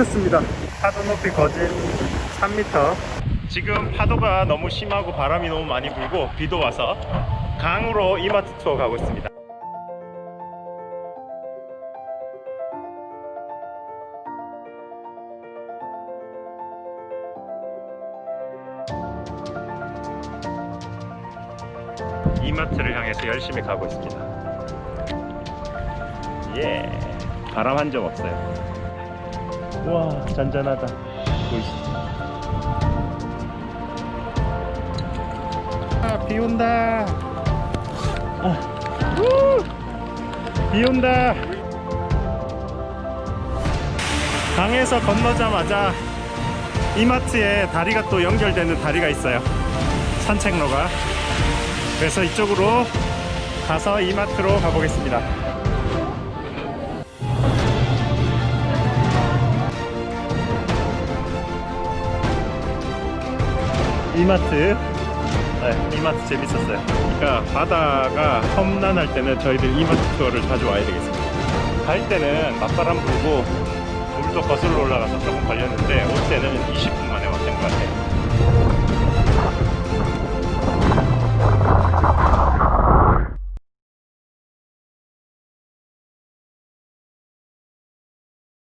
마쳤습니다. 파도 높이 거진 3m. 지금 파도가 너무 심하고 바람이 너무 많이 불고 비도 와서 강으로 이마트 투어 가고 있습니다. 이마트를 향해서 열심히 가고 있습니다. 예, 바람 한 점 없어요. 와, 잔잔하다. 보이시죠? 아, 비 온다. 아, 우! 비 온다. 강에서 건너자마자 이마트에 다리가 또 연결되는 다리가 있어요. 산책로가. 그래서 이쪽으로 가서 이마트로 가보겠습니다. 이마트 네, 이마트 재밌었어요. 그러니까 바다가 험난할 때는 저희들 이마트 투어를 자주 와야 되겠습니다. 갈 때는 맞바람 불고 물도 거슬러 올라가서 조금 걸렸는데 올 때는 20분 만에 왔던 것 같아요.